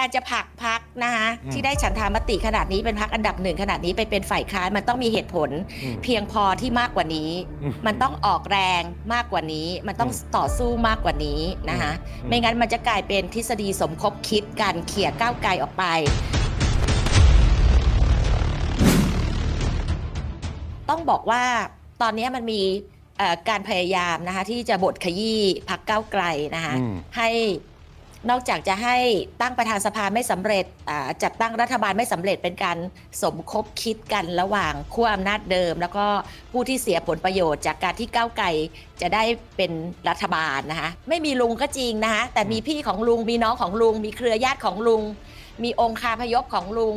การจะผลักพักนะคะอืมที่ได้ฉันทามติขนาดนี้เป็นพักอันดับหนึ่งขนาดนี้ไปเป็นฝ่ายค้านมันต้องมีเหตุผลอืมเพียงพอที่มากกว่านี้อืมมันต้องออกแรงมากกว่านี้ มันต้องอืมต่อสู้มากกว่านี้นะคะอืมไม่งั้นมันจะกลายเป็นทฤษฎีสมคบคิดการเขี่ยก้าวไกลออกไป ต้องบอกว่าตอนนี้มันมีเอ่อการพยายามนะคะที่จะบดขยี้พักก้าวไกลนะคะอืมให้ นอกจากจะให้ตั้งประธานสภาไม่สำเร็จจัดตั้งรัฐบาลไม่สำเร็จเป็นการสมคบคิดกันระหว่างขั้วอำนาจเดิม แล้วก็ผู้ที่เสียผลประโยชน์ จากการที่ก้าวไกลจะได้เป็นรัฐบาลนะคะไม่มีลุงก็จริงนะคะแต่มีพี่ของลุงมีน้องของลุง มีเครือญาติของลุง มีองค์คาพยพของลุง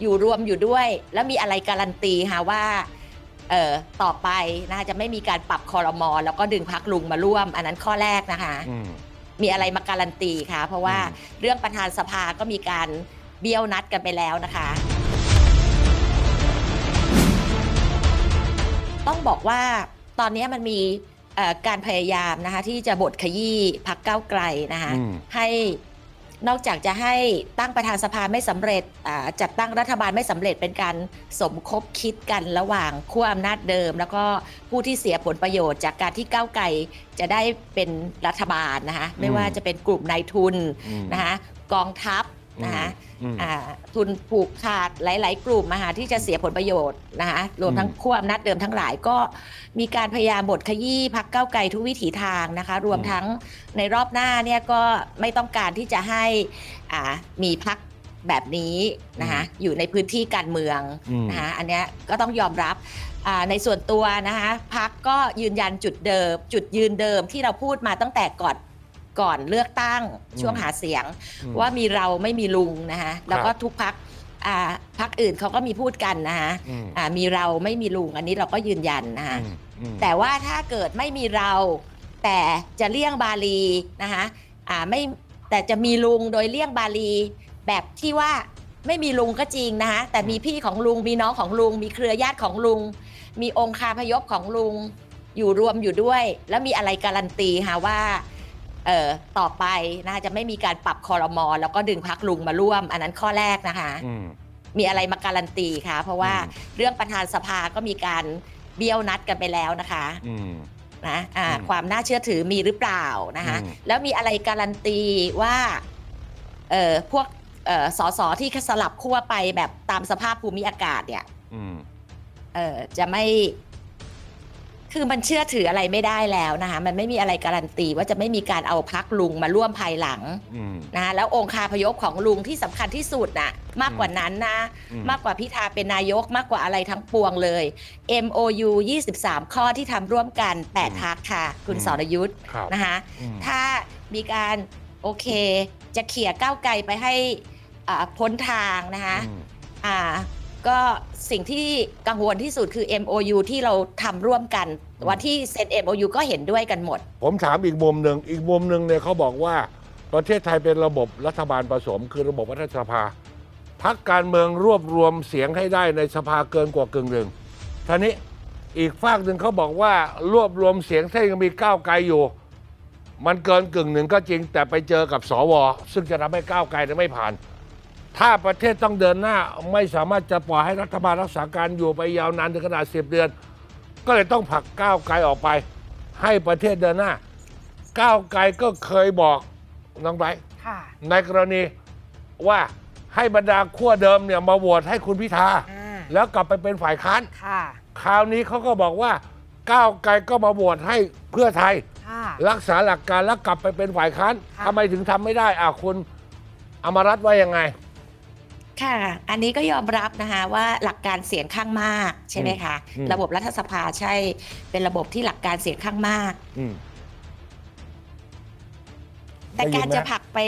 อยู่รวมอยู่ด้วย แล้วมีอะไรการันตีค่ะว่าเอ่อต่อไปนะคะจะไม่มีการปรับคอรมอแล้วก็ดึงพักลุงมาร่วม อันนั้นข้อแรกนะคะ มมีอะไรมาการันตีคะเพราะว่าอืมเรื่องประธานสภาก็มีการเบี้ยวนัดกันไปแล้วนะคะ ต้องบอกว่าตอนนี้มันมีเอ่อการพยายามนะคะที่จะบดขยี้พักเก้าวไกลนะคะอืมให้ นอกจากจะให้ตั้งประธานสภาไม่สำเร็จจัดตั้งรัฐบาลไม่สำเร็จเป็นการสมคบคิดกันระหว่างขั้วอำนาจเดิม แล้วก็ผู้ที่เสียผลประโยชน์ จากการที่ก้าวไกลจะได้เป็นรัฐบาลนะคะไม่ว่าจะเป็นกลุ่มนายทุนนะคะกองทัพ นะคะอืมอ่าทุนผูกขาดหลาย ๆ กลุ่มนะคะที่จะเสียผลประโยชน์นะคะรวมทั้งอืมขั้วอำนาจเดิมทั้งหลายก็มีการพยายามบดขยี้พักเก้าวไกลทุกวิถีทางนะคะ รวมอืมทั้งในรอบหน้าเนี่ยก็ไม่ต้องการที่จะให้อ่ามีพักแบบนี้นะคะอยู่ในพื้นที่การเมืองอืมนะคะอันเนี้ยก็ต้องยอมรับอ่าในส่วนตัวนะคะพักก็ยืนยันจุดเดิม จุดยืนเดิมที่เราพูดมาตั้งแต่ก่อน ก่อนเลือกตั้งช่วงหาเสียงอืมว่ามีเราไม่มีลุงนะคะแล้วก็ทุกพักพักอื่นเขาก็มีพูดกันนะคะอืมอ่ามีเราไม่มีลุงอันนี้เราก็ยืนยันนะคะอืมอืมแต่ว่าถ้าเกิดไม่มีเรา แต่จะเลี่ยงบาลีนะคะอ่าไม่แต่จะมีลุงโดยเลี่ยงบาลี แบบที่ว่าไม่มีลุงก็จริงนะคะแต่มีพี่ของลุงมีน้องของลุง มีเครือญาติของลุง มีองค์คาพยพของลุงอยู่รวมอยู่ด้วย แล้วมีอะไรการันตีค่ะว่า เอ่อต่อไปนะคะจะไม่มีการปรับคอรมอแล้วก็ดึงพักลุงมาร่วม อันนั้นข้อแรกนะคะ อืม มีอะไรมาการันตีค่ะเพราะว่าอืมเรื่องประธานสภาก็มีการเบี้ยวนัดกันไปแล้วนะคะอืม นะอ่าอืมความน่าเชื่อถือมีหรือเปล่านะคะอืม แล้วมีอะไรการันตีว่าเอ่อพวกเอ่อสสที่สลับขั้วไปแบบตามสภาพภูมิอากาศเนี่ย อืม เออจะไม่ คือมันเชื่อถืออะไรไม่ได้แล้วนะคะมันไม่มีอะไรการันตีว่าจะไม่มีการเอาพักลุงมาร่วมภายหลังอืม นะคะแล้วองค์คาพยพของลุงที่สำคัญที่สุดน่ะมากกว่านั้นนะ อืม มากกว่าพิธาเป็นนายกมากกว่าอะไรทั้งปวงเลย MOU 23 ข้อที่ทำร่วมกัน8ทักค่ะ คุณอืมสรยุทธ์ครับนะคะอืม ถ้ามีการโอเคจะเขี่ยก้าวไกลไปให้อ่าพ้นทางนะคะ อืม อ่า ก็สิ่งที่กังวลที่สุดคือ MOU ที่เราทำร่วมกันอืมวันที่เซ็น MOU ก็เห็นด้วยกันหมด ผมถามอีกมุมหนึ่งอีกมุมหนึ่งเนี่ยเขาบอกว่า ประเทศไทยเป็นระบบรัฐบาลผสม คือระบบรัฐสภาพักการเมืองรวบรวมเสียงให้ได้ในสภาเกินกว่ากึ่งหนึ่งท่านี้อีกฝากหนึ่งเขาบอกว่ารวบรวมเสียงถ้ายังมีก้าวไกลอยู่ มันเกินกึ่งหนึ่งก็จริงแต่ไปเจอกับสวซึ่งจะทำให้ก้าวไกลเนี่ยไม่ผ่าน ถ้าประเทศต้องเดินหน้าไม่สามารถจะปล่อยให้รัฐบาลรักษาการอยู่ไปยาวนานถึงขนาดสิบเดือน ก็เลยต้องผลักก้าวไกลออกไป ให้ประเทศเดินหน้า ก้าวไกลก็เคยบอกน้องไบร์ทค่ะในกรณีว่าให้บรรดาขั้วเดิมเนี่ยมาโหวตให้คุณพิธาอ่าแล้วกลับไปเป็นฝ่ายค้าน ค่ะ คราวนี้เขาก็บอกว่าก้าวไกลก็มาโหวตให้เพื่อไทย ค่ะ รักษาหลักการแล้วกลับไปเป็นฝ่ายค้านค่ะ ทำไมถึงทำไม่ได้อะคุณอมรัตน์ว่ายังไง ค่ะ อันนี้ก็ยอมรับนะคะว่าหลักการเสียงข้างมากใช่ไหมคะ อืม ระบบรัฐสภาใช่เป็นระบบที่หลักการเสียงข้างมาก อืม แต่ได้ยินการไหมจะผลักไป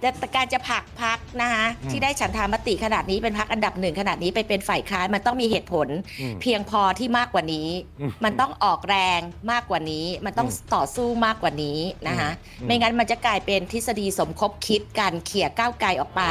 แต่แต่การจะผลักพักนะคะอืม ที่ได้ฉันทามติขนาดนี้เป็นพักอันดับหนึ่งขนาดนี้ไปเป็นฝ่ายค้านมันต้องมีเหตุผล อืม เพียงพอที่มากกว่านี้ อืมมันต้องออกแรงมากกว่านี้ มันต้องอืมต่อสู้มากกว่านี้นะคะอืม ไม่งั้นมันจะกลายเป็นทฤษฎีสมคบคิดการเขี่ยก้าวไกลออกไป